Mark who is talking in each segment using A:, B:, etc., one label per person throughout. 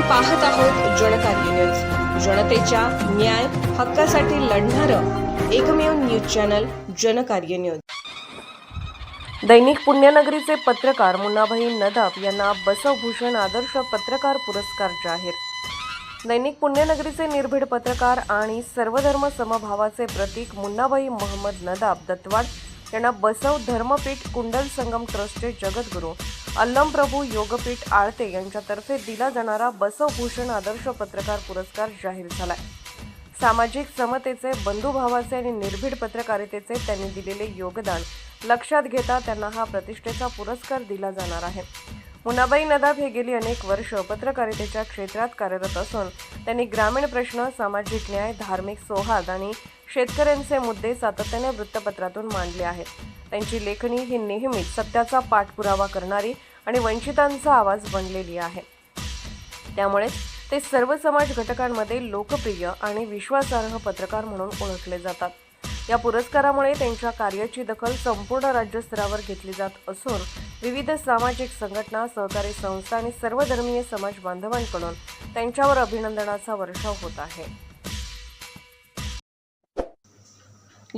A: पाहत आहोत जनकार्य न्यूज जनतेच्या न्याय हक्कासाठी लढणारं एकमेव न्यूज चॅनल जनकार्य न्यूज दैनिक पुण्यनगरीचे पत्रकार मुन्नाभाई नदाब यांना बसवभूषण आदर्श पत्रकार पुरस्कार जाहीर. दैनिक पुण्यनगरीचे निर्भीड पत्रकार आणि सर्वधर्म समभावाचे प्रतीक मुन्नाभाई मोहम्मद नदाब दत्तवाड यांना बसव धर्मपीठ कुंडल संगम ट्रस्टचे जगद्गुरू अल्लम प्रभू योगपीठ आळते यांच्यातर्फे दिला जाणारा बसवभूषण आदर्श पत्रकार पुरस्कार जाहीर झालाय. सामाजिक समतेचे बंधुभावाचे आणि निर्भीड पत्रकारितेचे त्यांनी दिलेले योगदान लक्षात घेता त्यांना हा प्रतिष्ठेचा पुरस्कार दिला जाणार आहे. मुनाबाई नदाब हे गेली अनेक वर्ष पत्रकारितेच्या क्षेत्रात कार्यरत असून त्यांनी ग्रामीण प्रश्न सामाजिक न्याय धार्मिक सौहार्द आणि शेतकऱ्यांचे मुद्दे सातत्याने वृत्तपत्रातून मांडले आहेत. त्यांची लेखणी ही नेहमीच सत्याचा पाठपुरावा करणारी आणि वंचितांचा आवाज बनलेली आहे. त्यामुळेच ते सर्व समाज घटकांमध्ये लोकप्रिय आणि विश्वासार्ह पत्रकार म्हणून ओळखले जातात. या पुरस्कारामुळे त्यांच्या कार्याची दखल संपूर्ण राज्यस्तरावर घेतली जात असून विविध सामाजिक संघटना सहकारी संस्था आणि सर्वधर्मीय समाज बांधवांकडून त्यांच्यावर अभिनंदनाचा वर्षाव होत आहे.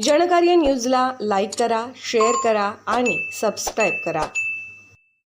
A: जनकार्य न्यूजला लाईक करा शेअर करा आणि सबस्क्राईब करा.